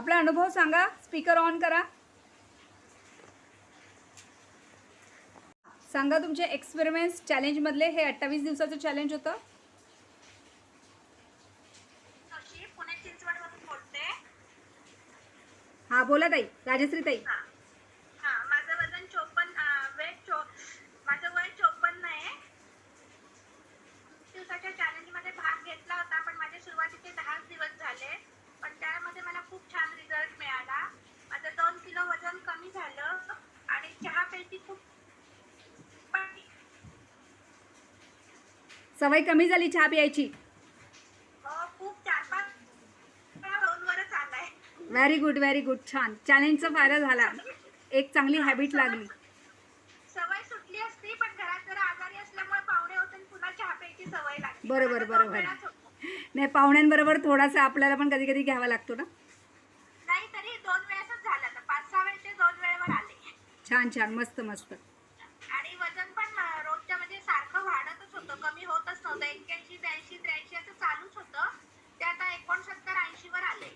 आपला अनुभव सांगा. स्पीकर ऑन करा. सांगा तुमचे एक्सपेरिमेंट्स चॅलेंजमधले हे अठ्ठावीस दिवसाचं चॅलेंज होतं. हां बोला ताई. राजश्री ताई हा हा माझं वजन चोपन्न वेट चो माझं वय चोपन्न आहे दिवसाच्या चॅलेंजमध्ये भाग घेतला होता पण माझे सुरुवातीचे दहाच दिवस झाले पण त्यामध्ये मला खूप छान रिझल्ट मिळाला माझं दोन किलो वजन कमी झालं आणि चहा प्यायची खूप पण सवय कमी झाली चहा प्यायची. व्हेरी गुड व्हेरी गुड छान. चॅलेंजचा फायदा झाला. एक चांगली हॅबिट लागली. सवय सुटली असती पण घरात जरा आजारी असल्यामुळे पाहुणे होते आणि पुन्हा चहा प्यायची सवय लागली. बरोबर, आता बरोबर. वेळाच होतो. नाही पाहुण्यांबरोबर थोडासा आपल्याला पण कधी कधी घ्यावा लागतो ना? नाही तरी दोन वेळेसच झालं आता. पाच सहा वेळचे दोन वेळेवर आले. छान छान. मस्त मस्त आणि वजन पण अं, रोजच्या म्हणजे सारखं वाढतच होतं कमी होतच नव्हतं एक्क्याऐंशी ब्याऐंशी त्र्याऐंशी असं चालूच होतं ते आता एकोणसत्तर ऐंशी वर आले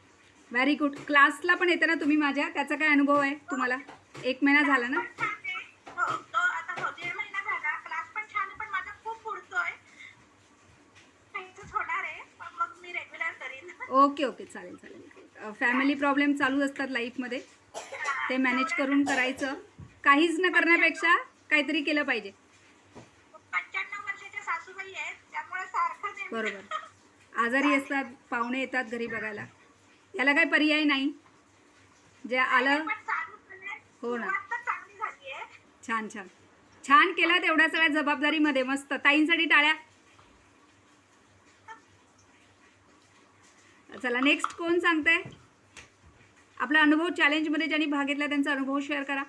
व्हेरी गुड क्लासला पण येते ना तुम्ही माझ्या? त्याचा काय अनुभव आहे तुम्हाला? एक महिना झाला ना? आहे. हो ओके ओके चालेल चालेल. फॅमिली प्रॉब्लेम चालू असतात लाईफमध्ये ते मॅनेज करून करायचं. काहीच न करण्यापेक्षा काहीतरी केलं पाहिजे. पंच्याण्णव वर्षाच्या सासूबाई आहेत त्यामुळे सारखं नेहमी- बरोबर आजारी असतात पाहुणे येतात घरी बघायला. याला काही पर्याय नाही. जे आलं. हो ना. छान छान. छान केलं तेवढ्या सगळ्या जबाबदारीमध्ये. मस्त. ताईंसाठी टाळ्या. चला नेक्स्ट कोण सांगते आपला अनुभव चॅलेंजमध्ये ज्यांनी भाग घेतला त्यांचा अनुभव शेअर करा.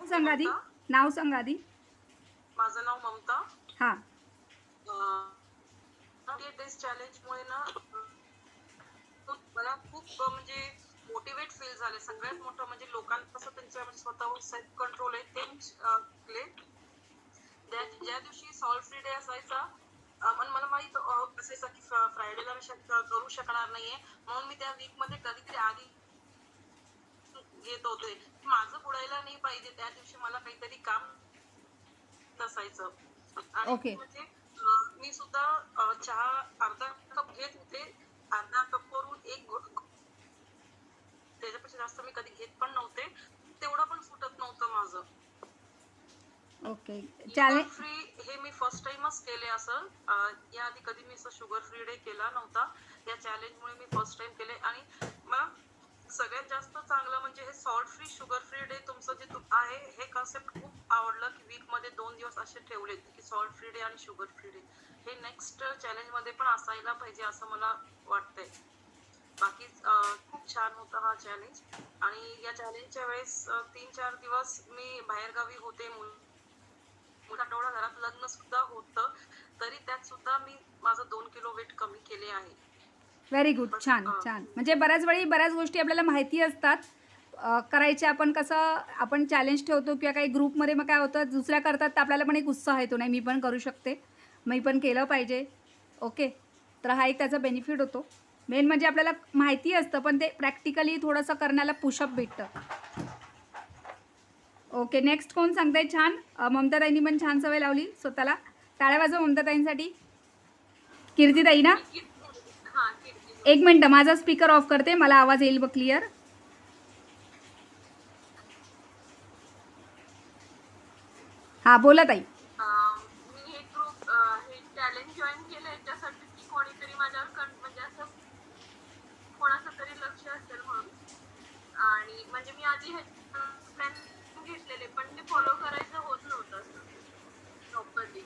सांगा आधी? नाव सांगा आधी. माझं नाव ममता. हां. डेज चॅलेंजमुळे ना मला खूप म्हणजे मोटिवेट फील झाले. सगळ्यात मोठं म्हणजे लोकांना कसं त्यांच्या म्हणजे स्वतःवर सेल्फ कंट्रोल आहे ते शिकले ज्या दिवशी सॉल्ट फ्री डे असायचा पण मला माहीत असायचं की फ्रायडेला मी करू शकणार नाहीये. म्हणून मी त्या वीकमध्ये कधीतरी आधी घेत होते. माझं बुडायला नाही पाहिजे. त्या दिवशी मला काहीतरी काम नसायचं. आणि. म्हणजे मी सुद्धा चहा अर्धा कप घेत होते. अर्धा कप वरून एक घो- त्याच्यापेक्षा जास्त मी कधी घेत पण नव्हते. तेवढं पण फुटत नव्हतं माझं. ओके. चॅलेंज फ्री हे मी फर्स्ट टाइमच केले असं. अं, याआधी कधी मी असं शुगर फ्री डे केला नव्हता. या चॅलेंजमुळे मी फर्स्ट टाइम केले. आणि मला सगळ्यात जास्त चांगलं म्हणजे हे salt free sugar free day तुमचं जे आहे हे कन्सेप्ट खूप आवडलं की वीकमध्ये दोन दिवस असे ठेवलेत की सॉल्ट फ्री डे आणि शुगर फ्री डे हे नेक्स्ट चॅलेंजमध्ये पण असायला पाहिजे असं मला वाटतंय. बाकी खूप छान होता हा चॅलेंज आणि या चॅलेंजच्या वेळेस तीन चार दिवस मी बाहेरगावी होते. मुल आठवडा घरात लग्न सुद्धा होतं. तरी त्यात सुद्धा मी माझं दोन किलो वेट कमी केले आहे. व्हेरी गुड छान छान. म्हणजे बऱ्याच वेळी बऱ्याच गोष्टी आपल्याला माहिती असतात. अ, करायच्या आपण कसं आपण चॅलेंज ठेवतो किंवा काही ग्रुपमध्ये मग काय होतं दुसऱ्या करतात तर आपल्याला पण एक उत्साह येतो. नाही मी पण करू शकते. मी पण केलं पाहिजे. ओके तर हा एक त्याचा बेनिफिट होतो. मेन म्हणजे आपल्याला माहिती असतं पण ते प्रॅक्टिकली थोडंसं करण्याला पुशअप भेटतं. ओके नेक्स्ट कोण सांगताय छान? ममताताईंनी पण छान सवय लावली स्वतःला. टाळ्या वाजव ममताताईंसाठी. कीर्तीताई ना? एक मिनटं माझा स्पीकर ऑफ करते मला आवाज येईल बघ क्लिअर हां बोला ताई अं, मी हे ग्रुप हे चॅलेंज जॉईन केलं याच्यासाठी की कोणीतरी माझ्यावर कं- म्हणजे असं कोणाचं तरी लक्ष असेल म्हणून आणि म्हणजे मी आधी हे प्लॅन घेतलेले पण ते फॉलो करायचं होत नव्हतं असं. प्रॉपरली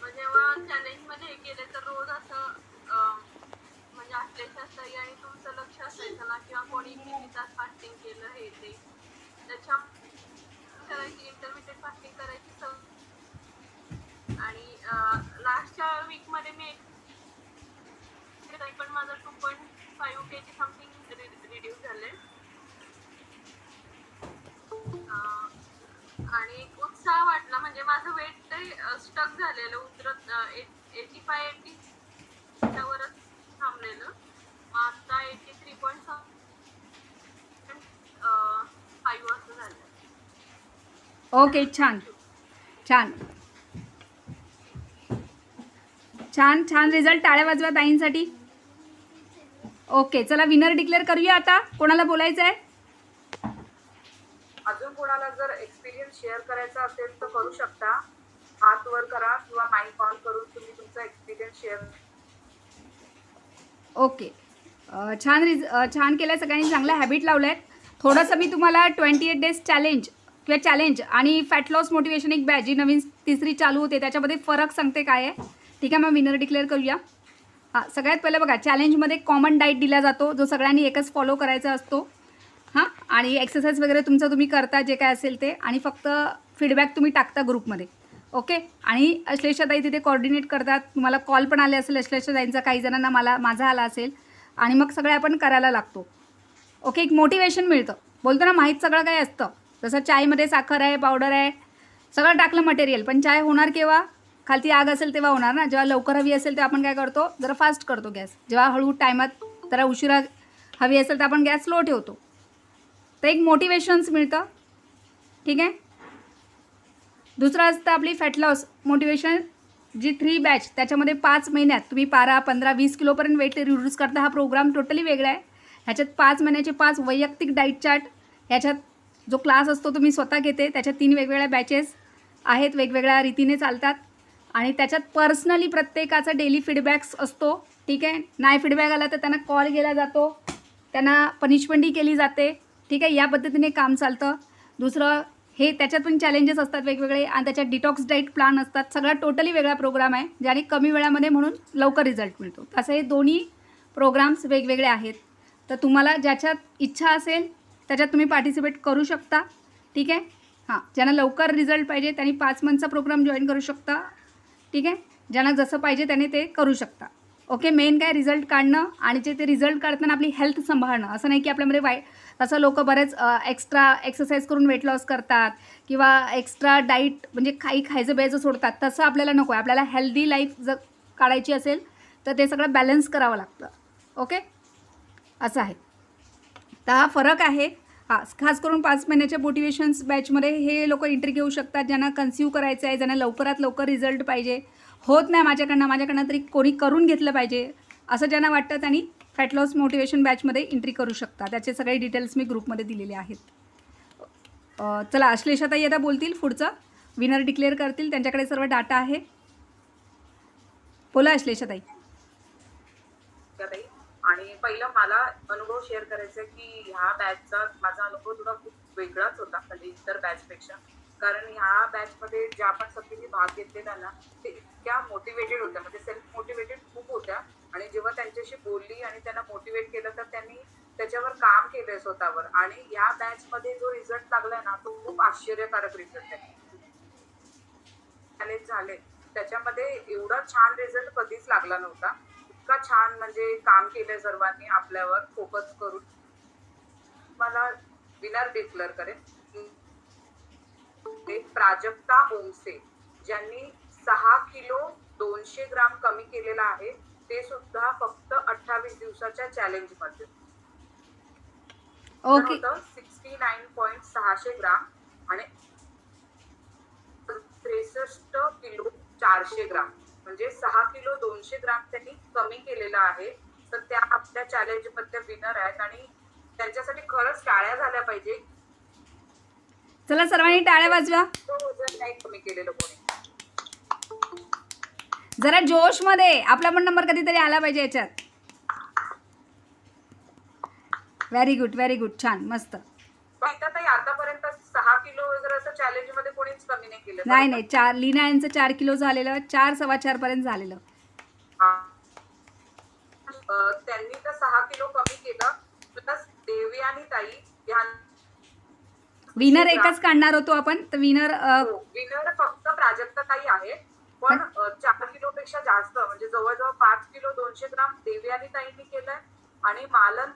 मग जेव्हा चॅलेंजमध्ये हे केले तर रोज असं म्हणजे असलेच असतं आणि तुमचं लक्ष असायचं ना किंवा कोणी किती तास फास्टिंग केलं हे ते. त्याच्या करायची इंटरमिडिएट फास्टिंग करायची सवय. आणि लास्टच्या वीकमध्ये मी एक पण माझं two point five K G something reduce झाले आणि उत्साह वाटला. म्हणजे माझं वेट ते स्टक झालेलं. उतरत एटी फाय एटी त्यावरच थांबलेलं. आता एटी थ्री पॉईंट फाईव्ह असं झालं. ओके छान. छान. छान छान रिझल्ट टाळ्या वाजवा ताईंसाठी. ओके चला विनर डिक्लेअर करूया आता. कोणाला बोलायचं आहे अजून कोणाला जर एक्सपिरियन्स शेअर करायचा असेल तर करू शकता. हात वर करा किंवा माईक ऑन करून तुम्ही तुमचा एक्सपिरियन्स शेअर ओके छान रिज छान केलं सगळ्यांनी चांगल्या हॅबिट लावल्या आहेत थोडंसं मी तुम्हाला ट्वेंटी एट डेज चॅलेंज किंवा चॅलेंज आणि फॅट लॉस मोटिवेशन एक बॅजी नवीन तिसरी चालू होते त्याच्यामध्ये फरक सांगते काय आहे. ठीक आहे मग विनर डिक्लेअर करूया. हां सगळ्यात पहिलं बघा चॅलेंजमध्ये कॉमन डाईट दिला जातो जो सगळ्यांनी एकच फॉलो करायचा असतो. आणि एक्सरसाइज वगैरे तुमचं तुम्ही करता जे काय असेल ते. आणि फक्त फीडबॅक तुम्ही टाकता ग्रुपमध्ये ओके आणि अश्लेषाताई तिथे कॉर्डिनेट करतात. तुम्हाला कॉल पण आले असेल अश्लेषाताईंचा काही जणांना मला माझा आला असेल. आणि मग सगळे आपण करायला लागतो. ओके एक मोटिवेशन मिळतं. बोलतो ना माहीत सगळं काही असतं. जसं चायमध्ये साखर आहे पावडर आहे सगळं टाकलं मटेरियल पण चाय होणार केव्हा? खालती आग असेल तेव्हा होणार ना. जेव्हा लवकर हवी असेल तेव्हा आपण काय करतो? जरा फास्ट करतो गॅस. जेव्हा हळू टायमात जरा उशिरा हवी असेल तर आपण गॅस स्लो ठेवतो. तर एक मोटिवेशन्स मिळतं. ठीक आहे? दुसरं असतं आपली fat loss motivation G three batch त्याच्यामध्ये पाच महिन्यात तुम्ही बारा पंधरा वीस किलोपर्यंत वेट रिड्यूस करता हा प्रोग्राम टोटली वेगळा आहे. ह्याच्यात पाच महिन्याचे पाच वैयक्तिक डाईट चार्ट ह्याच्यात जो क्लास असतो तुम्ही स्वतः घेते. त्याच्यात तीन वेगवेगळ्या बॅचेस आहेत वेगवेगळ्या रीतीने चालतात. आणि त्याच्यात पर्सनली प्रत्येकाचा डेली फीडबॅक्स असतो. ठीक आहे? नाही फीडबॅक आला तर त्यांना कॉल केला जातो. त्यांना पनिशमेंटही केली जाते. ठीक आहे या पद्धतीने काम चालतं. दुसरं हे त्याच्यात पण चॅलेंजेस असतात वेगवेगळे आणि त्याच्यात डिटॉक्स डाईट प्लान असतात. सगळा टोटली वेगळा प्रोग्राम आहे ज्याने कमी वेळामध्ये म्हणून लवकर रिझल्ट मिळतो. असं हे दोन्ही प्रोग्राम्स वेगवेगळे आहेत. तर तुम्हाला ज्याच्यात इच्छा असेल त्याच्यात तुम्ही पार्टिसिपेट करू शकता. ठीक आहे? हां ज्यांना लवकर रिझल्ट पाहिजे त्यांनी पाच मंथचा प्रोग्राम जॉईन करू शकता. ठीक आहे? ज्यांना जसं पाहिजे त्याने ते करू शकता. ओके मेन काय रिझल्ट काढणं आणि जे ते रिझल्ट काढताना आपली हेल्थ सांभाळणं. असं नाही की आपल्यामध्ये वाईट तसं लोक बरेच एक्स्ट्रा एक्सरसाइज करून वेट लॉस करतात किंवा एक्स्ट्रा डाईट म्हणजे काही खायचं प्यायचं सोडतात तसं आपल्याला नको आहे. आपल्याला हेल्दी लाईफ जर काढायची असेल तर ते सगळं बॅलन्स करावं लागतं. ओके असं आहे. तर हा फरक आहे. हा खास करून पाच महिन्याच्या मोटिवेशन्स बॅचमध्ये हे लोक एंट्री घेऊ शकतात ज्यांना कन्सिव्ह करायचं आहे ज्यांना लवकरात लवकर रिझल्ट पाहिजे. होत नाही माझ्याकडनं माझ्याकडनं तरी कोणी करून घेतलं पाहिजे असं ज्यांना वाटतं त्यांनी फॅट लॉस मोटिवेशन बॅचमध्ये एंट्री करू शकता. त्याचे सगळे डिटेल्स मी ग्रुपमध्ये दिलेले आहेत. चला अश्लेषाताई आता बोलतील पुढचं. विनर डिक्लेअर करतील. त्यांच्याकडे सर्व डाटा आहे. बोला अश्लेषाताई. ताई आणि पहिलं मला अनुभव शेअर करायचा की ह्या बॅचचा माझा अनुभव थोडा खूप वेगळाच होता म्हणजे इतर बॅचपेक्षा कारण ह्या बॅचमध्ये ज्या पण सगळ्यांनी भाग घेतलेला ना ते इतक्या मोटिवेटेड होत्या. म्हणजे सेल्फ मोटिवेटेड खूप होत्या. आणि जेव्हा त्यांच्याशी बोलली आणि त्यांना मोटिवेट केलं तर त्यांनी त्याच्यावर काम केलंय स्वतःवर. आणि या बॅचमध्ये जो रिझल्ट लागलाय ना तो खूप आश्चर्यकारक रिझल्ट आहे. झाले. त्याच्यामध्ये एवढा छान रिझल्ट कधीच लागला नव्हता. इतका छान म्हणजे काम केलंय सर्वांनी आपल्यावर फोकस करून. मला विनर डिक्लेअर करेन ते प्राजक्ता ओमसे ज्यांनी सहा किलो दोनशे ग्राम कमी केलेला आहे ते सुद्धा फक्त अठ्ठावीस दिवसाच्या चॅलेंजमध्ये. ओके सिक्स्टी नाईन पॉईंट सहाशे ग्राम आणि त्रेसष्ट किलो चारशे ग्राम म्हणजे सहा किलो दोनशे ग्राम त्यांनी कमी केलेला आहे. तर त्या आपल्या चॅलेंजमध्ये विनर आहेत आणि त्यांच्यासाठी खरंच टाळ्या झाल्या पाहिजे. चला सर्वांनी टाळ्या वाजवा. जरा जोश नाही कमी केलेलं आपला पण नंबर कधीतरी आला पाहिजे याच्यात. व्हेरी गुड व्हेरी गुड छान मस्त. पण ताई आतापर्यंत सहा किलो वगैरे असं चॅलेंजमध्ये कोणीच कमी नाही केलं नाही नाही चार लीना यांचं चार किलो झालेलं चार सव्वा चारपर्यंत झालेलं. हा. त्यांनी तर सहा किलो कमी केलं प्लस देवी आणि ताई ह्या विनर एकच काढणार होतो आपण तर विनर विनर फक्त प्राजक्ता ताई आहे पण चार किलो पेक्षा जास्त म्हणजे जवळजवळ पाच किलो दोनशे ग्राम देवी आणि ताईंनी केलंय आणि मालन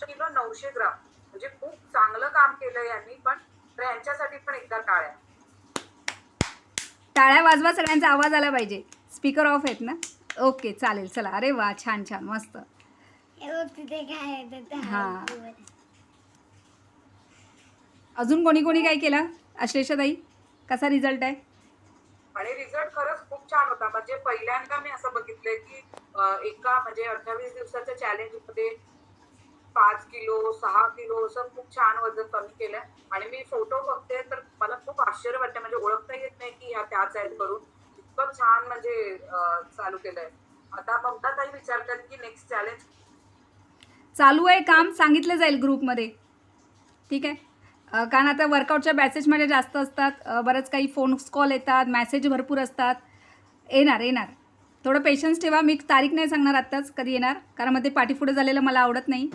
किलो नऊशे ग्राम. म्हणजे खूप चांगलं काम केलंय यांनी पण तर यांच्यासाठी पण एकदा टाळ्या. टाळ्या वाजवा सगळ्यांचा आवाज आला पाहिजे. स्पीकर ऑफ आहेत ना? ओके चालेल चला. अरे वा छान छान मस्त. हे बघ तिथे काय आहे ते हा. हात वर. अजून कोणी कोणी काय केलं? अश्लेषाताई कसा रिझल्ट आहे? आणि रिझल्ट खरंच खूप छान होता. म्हणजे पहिल्यांदा मी असं बघितलंय की एका म्हणजे अठ्ठावीस दिवसाच्या चॅलेंजमध्ये पाच किलो सहा किलो असं खूप छान वजन कमी केलंय आणि मी फोटो बघते तर मला खूप आश्चर्य वाटतं म्हणजे ओळखता येत नाही की ह्या त्याच आहेत करून. इतकं छान म्हणजे चालू केलंय. आता ममता काही विचारतात की नेक्स्ट चॅलेंज चालू आहे काम सांगितलं जाईल ग्रुपमध्ये ठीक आहे? कारण आता वर्कआउटच्या बॅचेसमध्ये जास्त असतात. बरंच काही फोन कॉल येतात मॅसेज भरपूर असतात. येणार येणार. थोडं पेशन्स ठेवा. मी तारीख नाही सांगणार आत्ताच कधी येणार. कारण मग ते पाठीपुढे झालेलं मला आवडत नाही.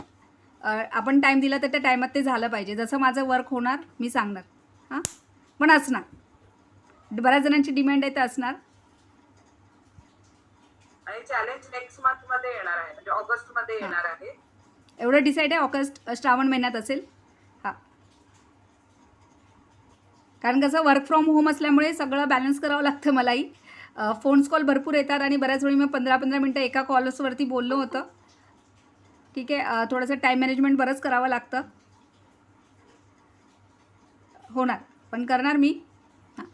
आपण टाईम दिला तर त्या टायमात ते झालं पाहिजे. जसं माझं वर्क होणार मी सांगणार. हां? पण असणार. बऱ्याच जणांची डिमांड आहे तर असणार. आणि चॅलेंज नेक्स्ट मंथमध्ये येणार आहे. म्हणजे एवढं डिसाईड आहे ऑगस्ट श्रावण महिन्यात असेल हां कारण कसं वर्क फ्रॉम होम असल्यामुळे सगळं बॅलन्स करावं लागतं मलाही. फोन्स कॉल भरपूर येतात आणि बऱ्याच वेळी मी पंधरा पंधरा मिनटं एका कॉल्सवरती बोललो होतं. ठीक आहे थोडंसं टाईम मॅनेजमेंट बरंच करावं लागतं. होणार पण करणार मी. हां.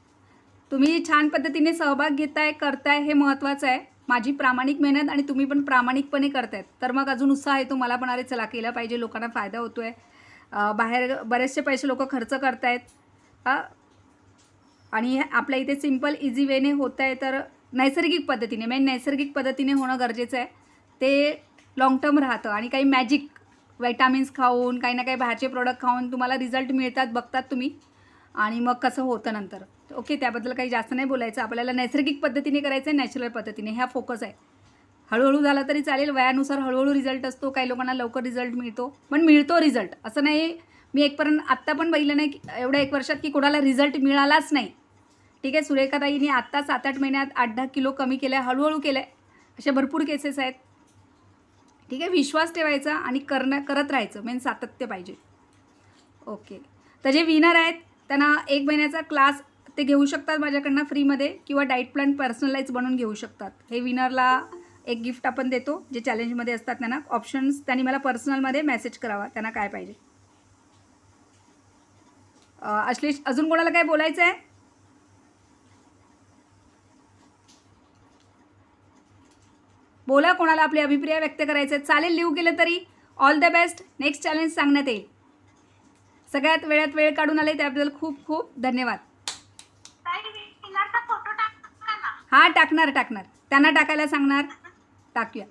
तुम्ही छान पद्धतीने सहभाग घेताय करताय हे महत्त्वाचं आहे. माझी प्रामाणिक मेहनत आणि तुम्ही पण प्रामाणिकपणे करतायत. तर मग अजून उत्साह येतो मला पण अरे चला केला पाहिजे लोकांना फायदा होतो आहे बाहेर बरेचसे पैसे लोक खर्च करतायत. आणि आपल्या इथे सिंपल इझी वेने होत आहे तर नैसर्गिक पद्धतीने मेन नैसर्गिक पद्धतीने होणं गरजेचं आहे. ते लाँग टर्म राहतं आणि काही मॅजिक व्हायटामिन्स खाऊन काही ना काही बाहेरचे प्रोडक्ट खाऊन तुम्हाला रिझल्ट मिळतात बघतात तुम्ही. आणि मग कसं होतं नंतर. ओके त्याबद्दल काही जास्त नाही बोलायचं. आपल्याला नैसर्गिक पद्धतीने करायचं आहे नॅचरल पद्धतीने. ह्या फोकस आहे. हळूहळू झाला तरी चालेल. वयानुसार हळूहळू रिझल्ट असतो. काही लोकांना लवकर रिझल्ट मिळतो. पण मिळतो रिझल्ट असं नाही मी एकपर्यंत आत्ता पण बघितलं नाही की एवढ्या एक वर्षात की कोणाला रिझल्ट मिळालाच नाही. ठीक आहे सुरेखाताईने आत्ता सात आठ महिन्यात आठ दहा किलो कमी केलं आहे हळूहळू केलं आहे अशा भरपूर केसेस आहेत. ठीक आहे विश्वास ठेवायचा आणि करणं करत राहायचं मेन सातत्य पाहिजे. ओके तर जे विनर आहेत त्यांना एक महिन्याचा क्लास ते घेऊ शकतात माझ्याकडनं फ्रीमध्ये किंवा डाईट प्लॅन पर्सनलाइज बनवून घेऊ शकतात. हे विनरला एक गिफ्ट आपण देतो जे चॅलेंजमध्ये असतात त्यांना. ऑप्शन्स त्यांनी मला पर्सनलमध्ये मेसेज करावा त्यांना काय पाहिजे. अश्लेष अजून कोणाला काय बोलायचं आहे बोला कोणाला आपले अभिप्राय व्यक्त करायचे. चालेल लिहू केलं तरी. All the best next challenge सांगण्यात येईल. सगळ्यात वेळात वेळ काढून आले त्याबद्दल खूप खूप धन्यवाद. हां टाकणार टाकणार. त्यांना टाकायला सांगणार. टाकूया.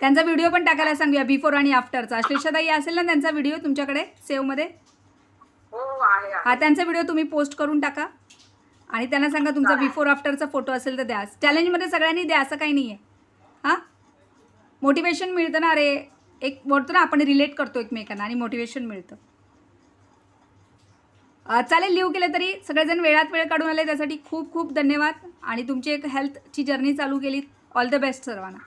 त्यांचा व्हिडिओ पण टाकायला सांगूया बिफोर आणि आफ्टरचा श्लेषाताई असेल ना त्यांचा व्हिडिओ तुमच्याकडे? सेव्हमध्ये हो. हा त्यांचा व्हिडिओ तुम्ही पोस्ट करून टाका. आणि त्यांना सांगा तुमचा बिफोर आफ्टरचा फोटो असेल तर द्या. चॅलेंजमध्ये सगळ्यांनी द्या असं काही नाही आहे हां? मोटिवेशन मिळतं ना अरे एक बोलतो ना आपण रिलेट करतो एकमेकांना आणि मोटिवेशन मिळतं. चालेल लिहू केलं तरी. सगळेजण वेळात वेळ काढून आले त्यासाठी खूप खूप धन्यवाद. आणि तुमची एक हेल्थची जर्नी चालू केली. ऑल द बेस्ट सर्वांना.